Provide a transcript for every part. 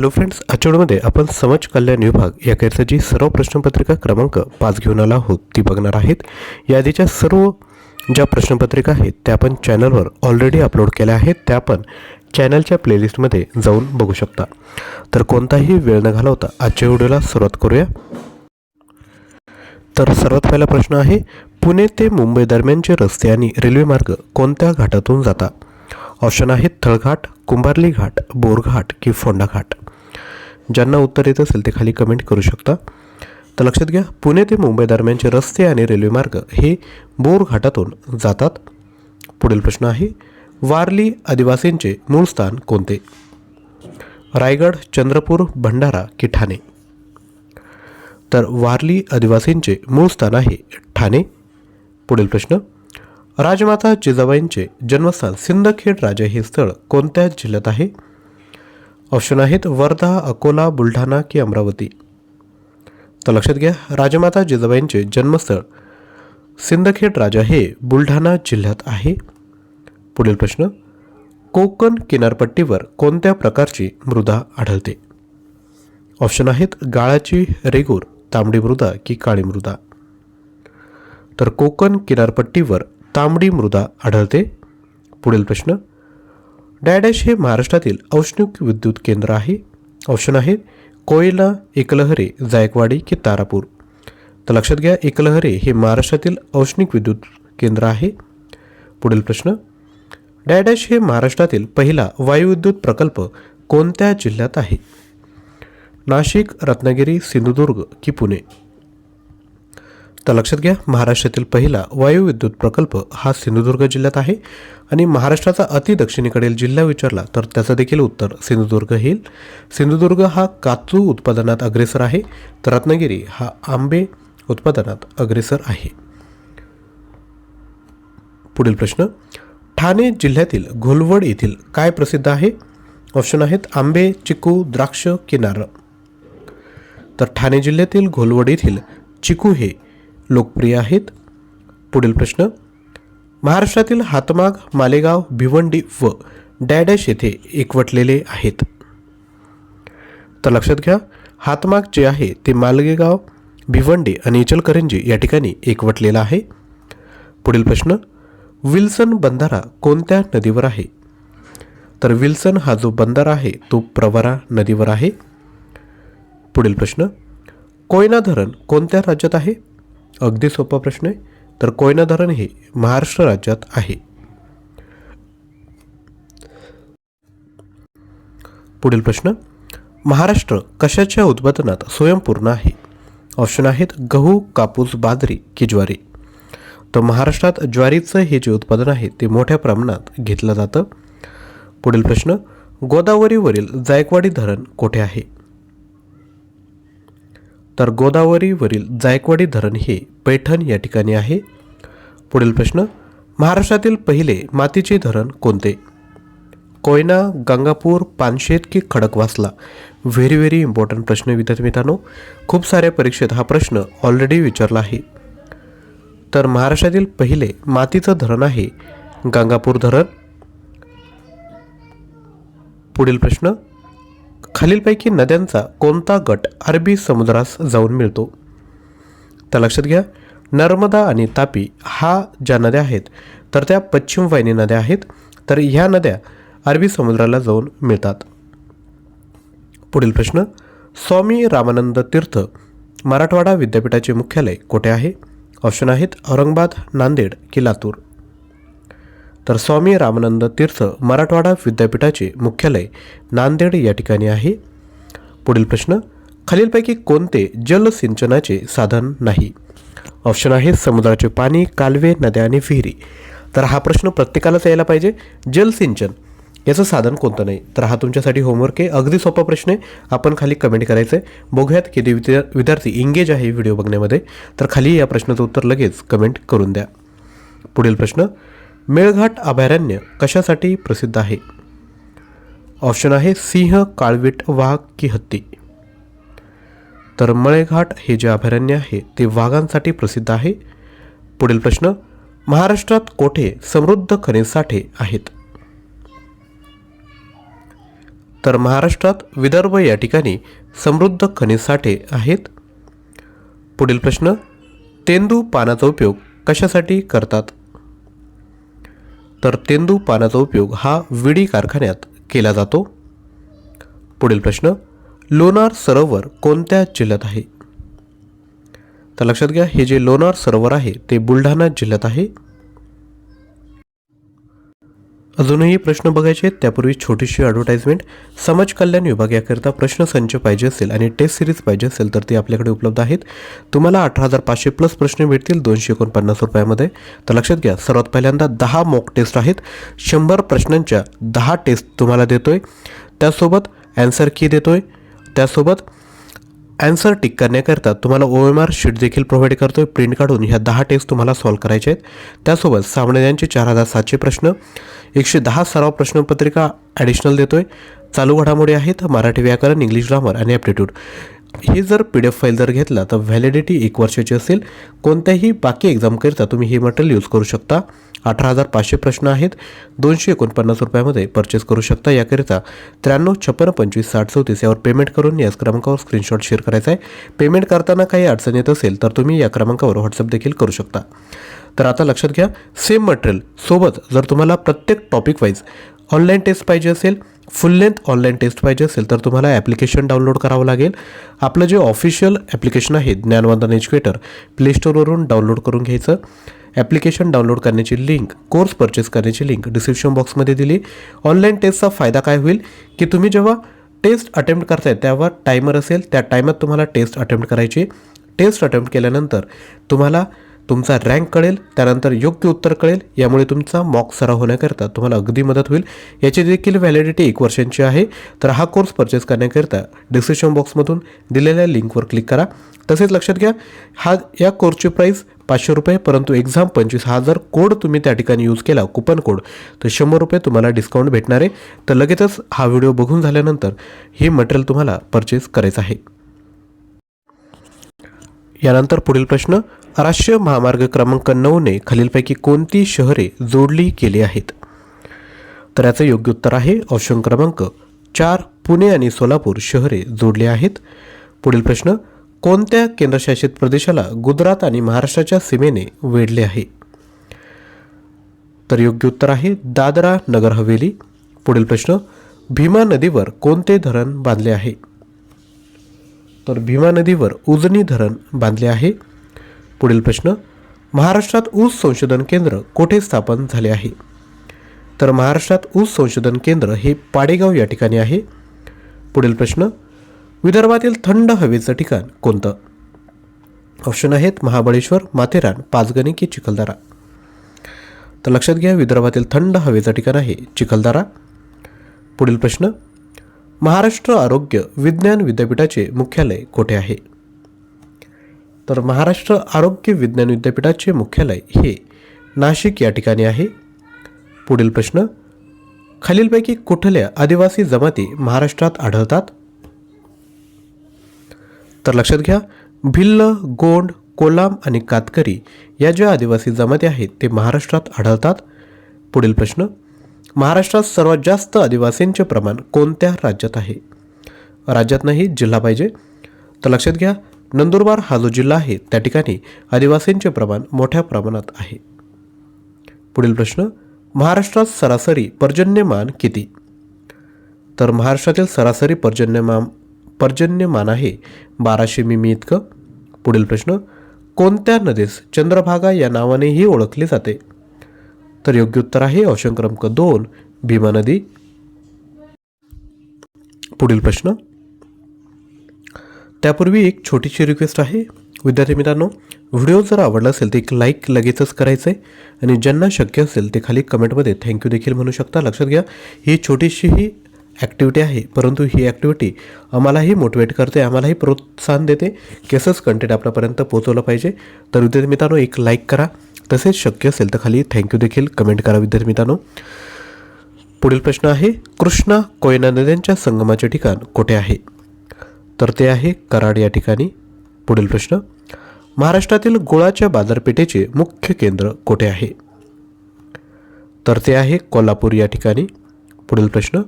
Hello friends आजच्या आपण समाज कल्याण विभाग या जी सर्व प्रश्नपत्रिका क्रमांक पाच घेऊन आला आहोत ती बघणार आहेत. यादीच्या सर्व ज्या प्रश्नपत्रिका आहेत त्या आपण चॅनलवर ऑलरेडी अपलोड केल्या आहेत त्या आपण चॅनलच्या प्लेलिस्टमध्ये जाऊन बघू शकता. तर कोणताही वेळ न घालवता आजच्या व्हिडिओला सुरुवात करूया. तर सर्वात पहिला प्रश्न आहे पुणे ते मुंबई दरम्यानचे रस्ते आणि रेल्वे मार्ग कोणत्या घाटातून जातात? ऑप्शन आहेत थळघाट कुंभारली घाट बोरघाट की फोंडा घाट. ज्यांना उत्तर येत असेल ते खाली कमेंट करू शकता. तर लक्षात घ्या पुणे ते मुंबई दरम्यानचे रस्ते आणि रेल्वे मार्ग हे बोर घाटातून जातात. पुढील प्रश्न आहे वारली आदिवासींचे मूळ स्थान कोणते? रायगड चंद्रपूर भंडारा की ठाणे? तर वारली आदिवासींचे मूळ स्थान आहे ठाणे. पुढील प्रश्न राजमाता जिजाबाईंचे जन्मस्थान सिंदखेड राजा हे स्थळ कोणत्या जिल्ह्यात आहे? ऑप्शन आहेत वर्धा अकोला बुलढाणा की अमरावती. तर लक्षात घ्या राजमाता जिजाबाईंचे जन्मस्थळ. सिंदखेड राजा हे बुलढाणा जिल्ह्यात आहे. पुढील प्रश्न कोकण किनारपट्टीवर कोणत्या प्रकारची मृदा आढळते? ऑप्शन आहेत गाळाची रेगूर तांबडी मृदा की काळी मृदा. तर कोकण किनारपट्टीवर तांबडी मृदा आढळते. पुढील प्रश्न डॅडॅश हे महाराष्ट्रातील औष्णिक विद्युत केंद्र आहे. ऑप्शन आहेत कोयना एकलहरे जायकवाडी की तारापूर. तर लक्षात घ्या एकलहरे हे महाराष्ट्रातील औष्णिक विद्युत केंद्र आहे. पुढील प्रश्न डॅडॅश हे महाराष्ट्रातील पहिला वायुविद्युत प्रकल्प कोणत्या जिल्ह्यात आहे? नाशिक रत्नागिरी सिंधुदुर्ग की पुणे? तर लक्षात घ्या महाराष्ट्रातील पहिला वायुविद्युत प्रकल्प हा सिंधुदुर्ग जिल्ह्यात आहे आणि महाराष्ट्राचा अति दक्षिणेकडील जिल्हा विचारला तर त्याचं देखील उत्तर सिंधुदुर्ग येईल. सिंधुदुर्ग हा काचू उत्पादनात अग्रेसर आहे तर रत्नागिरी हा आंबे उत्पादनात अग्रेसर आहे. पुढील प्रश्न ठाणे जिल्ह्यातील घोलवड येथील काय प्रसिद्ध आहे? ऑप्शन आहेत आंबे चिकू द्राक्ष किनार. तर ठाणे जिल्ह्यातील घोलवड येथील चिकू हे लोकप्रिय आहेत. पुढील प्रश्न. महाराष्ट्रातील हातमाग मालेगाव भिवंडी व डॅडॅश येथे एकवटलेले आहेत. तर लक्षात घ्या हातमाग जे आहे ते मालगेगाव भिवंडी आणि इचलकरंजी या ठिकाणी एकवटलेला आहे. पुढील प्रश्न. विल्सन बंधारा कोणत्या नदीवर आहे? तर विल्सन हा जो बंधारा आहे तो प्रवरा नदीवर आहे. पुढील प्रश्न. कोयना धरण कोणत्या राज्यात आहे? अगदी सोपा प्रश्न आहे. तर कोयना धरण हे महाराष्ट्र राज्यात आहे. पुढील प्रश्न. महाराष्ट्र कशाच्या उत्पादनात स्वयंपूर्ण आहे? ऑप्शन आहेत गहू कापूस बाजरी की ज्वारी तर महाराष्ट्रात ज्वारीचं हे जे उत्पादन आहे ते मोठ्या प्रमाणात घेतलं जातं. पुढील प्रश्न. गोदावरीवरील जायकवाडी धरण कोठे आहे? तर गोदावरीवरील जायकवाडी धरण हे पैठण या ठिकाणी आहे. पुढील प्रश्न महाराष्ट्रातील पहिले मातीचे धरण कोणते? कोयना गंगापूर पानशेत की खडकवासला? व्हेरी व्हेरी इम्पॉर्टंट प्रश्न विद्यार्थी मित्रांनो. खूप साऱ्या परीक्षेत हा प्रश्न ऑलरेडी विचारला आहे. तर महाराष्ट्रातील पहिले मातीचं धरण आहे गंगापूर धरण. पुढील प्रश्न खालीलपैकी नद्यांचा कोणता गट अरबी समुद्रास जाऊन मिळतो? तर लक्षात घ्या नर्मदा आणि तापी हा ज्या नद्या आहेत तर त्या पश्चिम वाहिनी नद्या आहेत तर ह्या नद्या अरबी समुद्राला जाऊन मिळतात. पुढील प्रश्न स्वामी रामानंद तीर्थ मराठवाडा विद्यापीठाचे मुख्यालय कोठे आहे? ऑप्शन आहेत औरंगाबाद नांदेड की लातूर. तर स्वामी रामानंद तीर्थ मराठवाडा विद्यापीठाचे मुख्यालय नांदेड या ठिकाणी आहे. पुढील प्रश्न खालीलपैकी कोणते जलसिंचनाचे साधन नाही? ऑप्शन आहे समुद्राचे पाणी कालवे नद्या आणि विहिरी. तर हा प्रश्न प्रत्येकालाच यायला पाहिजे. जलसिंचन याचं साधन कोणतं नाही? तर हा तुमच्यासाठी होमवर्क आहे. अगदी सोपा प्रश्न आहे. आपण खाली कमेंट करायचं आहे बघूयात किती विद्या विद्यार्थी इंगेज आहे व्हिडिओ बघण्यामध्ये. तर खाली या प्रश्नाचं उत्तर लगेच कमेंट करून द्या. पुढील प्रश्न मेळघाट अभयारण्य कशासाठी प्रसिद्ध आहे? ऑप्शन आहे सिंह काळवीट वाघ की हत्ती. तर मळेघाट हे जे अभयारण्य आहे ते वाघांसाठी प्रसिद्ध आहे. पुढील प्रश्न महाराष्ट्रात कोठे समृद्ध खनिज साठे आहेत? तर महाराष्ट्रात विदर्भ या ठिकाणी समृद्ध खनिज साठे आहेत. पुढील प्रश्न तेंदू पानाचा उपयोग कशासाठी करतात? तर तेंदू पानाचा उपयोग हा विडी कारखान्यात केला जातो. पुढील प्रश्न लोणार सरोवर कोणत्या जिल्ह्यात आहे? तर लक्षात घ्या हे जे लोणार सरोवर आहे ते बुलढाणा जिल्ह्यात आहे. अजूनही प्रश्न बघायचे आहेत. त्यापूर्वी छोटीशी ॲडव्हर्टाइजमेंट समाज कल्याण विभाग याकरिता प्रश्नसंच पाहिजे असेल आणि टेस्ट सिरीज पाहिजे असेल तर ती आपल्याकडे उपलब्ध आहेत. तुम्हाला अठरा हजार पाचशे प्लस प्रश्न भेटतील दोनशे एकोणपन्नास रुपयामध्ये. तर लक्षात घ्या सर्वात पहिल्यांदा दहा मॉक टेस्ट आहेत. शंभर प्रश्नांच्या दहा टेस्ट तुम्हाला देतोय. त्यासोबत अँसर की देतोय. त्यासोबत ॲन्सर टिक करण्याकरता तुम्हाला ओ एम आर शीट देखील प्रोव्हाइड करतोय. प्रिंट काढून ह्या दहा टेस्ट तुम्हाला सॉल्व करायचे आहेत. त्यासोबत सामान्यांचे चार हजार सातशे प्रश्न एकशे दहा सराव प्रश्नपत्रिका ॲडिशनल देतोय. चालू घडामोडी आहेत. मराठी व्याकरण इंग्लिश ग्रामर आणि ॲप्टिट्यूड हे जर पी डी एफ फाईल जर घेतला तर व्हॅलिडिटी एक वर्षाची असेल. कोणत्याही बाकी एक्झामकरिता तुम्ही हे मटेरियल यूज करू शकता. अठरा हजार पाचशे प्रश्न आहेत. दोनशे एकोणपन्नास रुपयामध्ये परचेस करू शकता. याकरिता त्र्याण्णव छप्पन्न पंचवीस साठ चौतीस यावर पेमेंट करून याच क्रमांकावर स्क्रीनशॉट शेअर करायचा आहे. पेमेंट करताना काही अडचण येत असेल तर तुम्ही या क्रमांकावर व्हॉट्सअप देखील करू शकता. तर आता लक्षात घ्या सेम मटेरियल सोबत जर तुम्हाला प्रत्येक टॉपिक वाईज ऑनलाईन टेस्ट पाहिजे असेल फुल लेंथ ऑनलाईन टेस्ट पाहिजे असेल तर तुम्हाला ॲप्लिकेशन डाउनलोड करावं लागेल. आपलं जे ऑफिशियल ॲप्लिकेशन आहे ज्ञानवंदन एज्युकेटर प्लेस्टोरवरून डाउनलोड करून घ्यायचं. ॲप्लिकेशन डाउनलोड करण्याची लिंक कोर्स परचेस करण्याची लिंक डिस्क्रिप्शन बॉक्समध्ये दिली. ऑनलाईन टेस्टचा फायदा काय होईल? की तुम्ही जेव्हा टेस्ट अटेम्प्ट करताय तेव्हा टायमर असेल. त्या टायमात तुम्हाला टेस्ट अटेम्प्ट करायची. टेस्ट अटेम्प्ट केल्यानंतर तुम्हाला तुमचा रँक कळेल त्यानंतर योग्य उत्तर कळेल यामुळे तुमचा मॉक सराव होण्याकरता तुम्हाला अगदी मदत होईल. याची देखील व्हॅलिडिटी एक वर्षांची आहे तर हा कोर्स परचेस करण्याकरिता डिस्क्रिप्शन बॉक्समधून दिलेल्या लिंकवर क्लिक करा. तसेच लक्षात घ्या हा या कोर्सची प्राईस पाचशे रुपये परंतु एक्झाम पंचवीस हा जर कोड तुम्ही त्या ठिकाणी यूज केला कुपन कोड तर शंभर रुपये तुम्हाला डिस्काउंट भेटणार आहे. तर लगेचच हा व्हिडिओ बघून झाल्यानंतर हे मटेरियल तुम्हाला परचेस करायचं आहे. यानंतर पुढील प्रश्न राष्ट्रीय महामार्ग क्रमांक नऊने खालीलपैकी कोणती शहरे जोडली गेली आहेत? तर याचं योग्य उत्तर आहे ऑप्शन क्रमांक चार पुणे आणि सोलापूर शहरे जोडली आहेत. पुढील प्रश्न कोणत्या केंद्रशासित प्रदेशाला गुजरात आणि महाराष्ट्राच्या सीमेने वेढले आहे? तर योग्य उत्तर आहे दादरा नगर हवेली. पुढील प्रश्न भीमा नदीवर कोणते धरण बांधले आहे? तर भीमा नदीवर उजनी धरण बांधले आहे. पुढील प्रश्न महाराष्ट्रात ऊस संशोधन केंद्र कोठे स्थापन झाले आहे? तर महाराष्ट्रात ऊस संशोधन केंद्र हे पाडेगाव या ठिकाणी आहे. पुढील प्रश्न विदर्भातील थंड हवेचं ठिकाण कोणतं? ऑप्शन आहेत महाबळेश्वर माथेरान पाचगणी की चिखलदरा. तर लक्षात घ्या विदर्भातील थंड हवेचं ठिकाण आहे चिखलदरा. पुढील प्रश्न महाराष्ट्र आरोग्य विज्ञान विद्यापीठाचे मुख्यालय कोठे आहे? तर महाराष्ट्र आरोग्य विज्ञान विद्यापीठाचे मुख्यालय हे नाशिक या ठिकाणी आहे. पुढील प्रश्न खालीलपैकी कुठल्या आदिवासी जमाती महाराष्ट्रात आढळतात? तर लक्षात घ्या भिल्ल गोंड कोलाम आणि कातकरी या ज्या आदिवासी जमाती आहेत ते महाराष्ट्रात आढळतात. पुढील प्रश्न महाराष्ट्रात सर्वात जास्त आदिवासींचे प्रमाण कोणत्या राज्यात आहे? राज्यात नाही जिल्हा पाहिजे. तर लक्षात घ्या नंदुरबार हा जो जिल्हा आहे त्या ठिकाणी आदिवासींचे प्रमाण मोठ्या प्रमाणात आहे. पुढील प्रश्न महाराष्ट्रात सरासरी पर्जन्यमान किती? तर महाराष्ट्रातील सरासरी पर्जन्यमान पर्जन्यमान आहे बाराशे मिमी इतकं. पुढील प्रश्न कोणत्या नदीस चंद्रभागा या नावानेही ओळखले जाते? तर योग्य उत्तर आहे ऑप्शन क्रमांक दोन भीमा नदी. पुढील प्रश्न. त्यापूर्वी एक छोटीशी रिक्वेस्ट आहे. विद्यार्थी मित्रांनो व्हिडिओ जर आवडला असेल तर एक लाईक लगेचच करायचं आहे आणि ज्यांना शक्य असेल ते खाली कमेंटमध्ये थँक्यू देखील म्हणू शकता. लक्षात घ्या ही छोटीशी ही ॲक्टिव्हिटी आहे परंतु ही ॲक्टिव्हिटी आम्हालाही मोटिवेट करते आम्हालाही प्रोत्साहन देते. केसच कंटेंट आपल्यापर्यंत पोहोचवलं पाहिजे. तर विद्यार्थी मित्रांनो एक लाईक करा. तसेच शक्य असेल तर खाली थँक्यू देखील कमेंट करा विद्यार्थी मित्रांनो. पुढील प्रश्न आहे कृष्णा कोयना नद्यांच्या संगमाचे ठिकाण कुठे आहे? तर ते आहे कराड या ठिकाणी. पुढील प्रश्न महाराष्ट्रातील गुळाच्या बाजारपेठेचे मुख्य केंद्र कुठे आहे? तर ते आहे कोल्हापूर या ठिकाणी. पुढील प्रश्न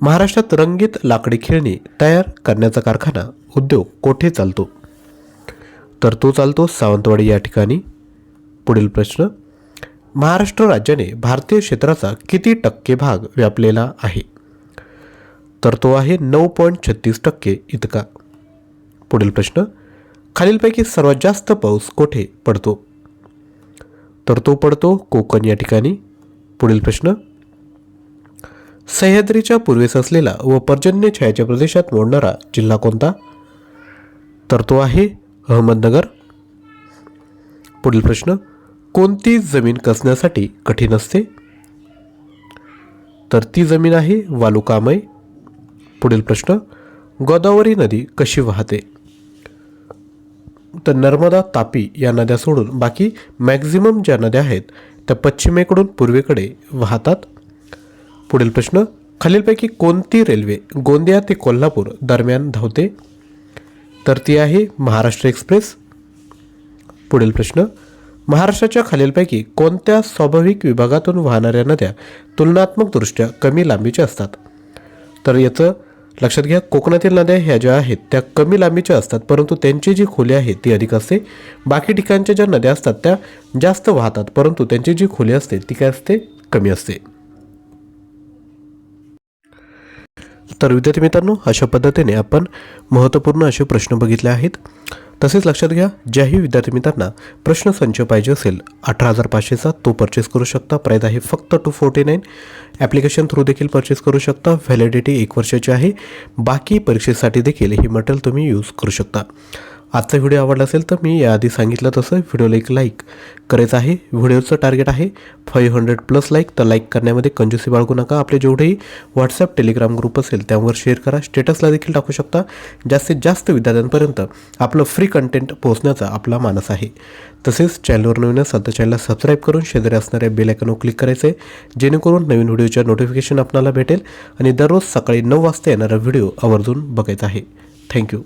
महाराष्ट्रात रंगीत लाकडी खेळणी तयार करण्याचा कारखाना उद्योग कोठे चालतो? तर तो चालतो सावंतवाडी या ठिकाणी. पुढील प्रश्न. महाराष्ट्र राज्याने भारतीय क्षेत्राचा किती टक्के भाग व्यापलेला आहे? तर तो आहे नऊ पॉईंट छत्तीस टक्के इतका. पुढील प्रश्न. खालीलपैकी सर्वात जास्त पाऊस कोठे पडतो? तर तो पडतो कोकण या ठिकाणी. पुढील प्रश्न. सह्याद्रीच्या पूर्वेस असलेला व पर्जन्य छायाच्या प्रदेशात मोडणारा जिल्हा कोणता? तर तो आहे अहमदनगर. पुढील प्रश्न. कोणती जमीन कसण्यासाठी कठीण असते? तर ती जमीन आहे वालुकामय. पुढील प्रश्न गोदावरी नदी कशी वाहते? तर नर्मदा तापी या नद्या सोडून बाकी मॅक्झिमम ज्या नद्या आहेत त्या पश्चिमेकडून पूर्वेकडे वाहतात. पुढील प्रश्न खालीलपैकी कोणती रेल्वे गोंदिया ते कोल्हापूर दरम्यान धावते? तर ती आहे महाराष्ट्र एक्सप्रेस. पुढील प्रश्न महाराष्ट्राच्या खालीलपैकी कोणत्या स्वाभाविक विभागातून वाहणाऱ्या नद्या तुलनात्मकदृष्ट्या कमी लांबीच्या असतात? तर याचं लक्षात घ्या कोकणातील नद्या ह्या ज्या आहेत त्या कमी लांबीच्या असतात परंतु त्यांची जी खोली आहे ती अधिक असते. बाकी ठिकाणच्या ज्या नद्या असतात त्या जास्त वाहतात परंतु त्यांची जी खोली असते ती काय असते? कमी असते. तर विद्यार्थी मित्रांनो अशा पद्धतीने आपण महत्त्वपूर्ण असे प्रश्न बघितले आहेत. तसेच लक्षात घ्या ज्याही विद्यार्थी मित्रांना प्रश्न संच पाहिजे असेल अठरा हजार पाचशेचा तो परचेस करू शकता. प्राईज आहे फक्त two forty nine application through देखील परचेस करू शकता. व्हॅलिडिटी एक वर्षाची आहे. बाकी परीक्षेसाठी देखील हे मटेरियल तुम्ही यूज करू शकता. आजचा व्हिडिओ आवडला असेल तर मी याआधी सांगितलं तसं व्हिडिओला एक लाईक करायचं आहे. व्हिडिओचं टार्गेट आहे फाईव्ह हंड्रेड प्लस लाईक तर लाईक करण्यामध्ये कंजूसी बाळगू नका. आपले जेवढेही व्हॉट्सअप टेलिग्राम ग्रुप असेल त्यावर शेअर करा. स्टेटसला देखील टाकू शकता. जास्तीत जास्त विद्यार्थ्यांपर्यंत आपलं फ्री कंटेंट पोहोचण्याचा आपला मानस आहे. तसेच चॅनलवर नवीन असाल तर चॅनलला सबस्क्राईब करून शेजारी असणाऱ्या बेल आयकॉनवर क्लिक करायचं आहे जेणेकरून नवीन व्हिडिओच्या नोटिफिकेशन आपल्याला भेटेल. आणि दररोज सकाळी नऊ वाजता येणारा व्हिडिओ आवर्जून बघायचा आहे. थँक्यू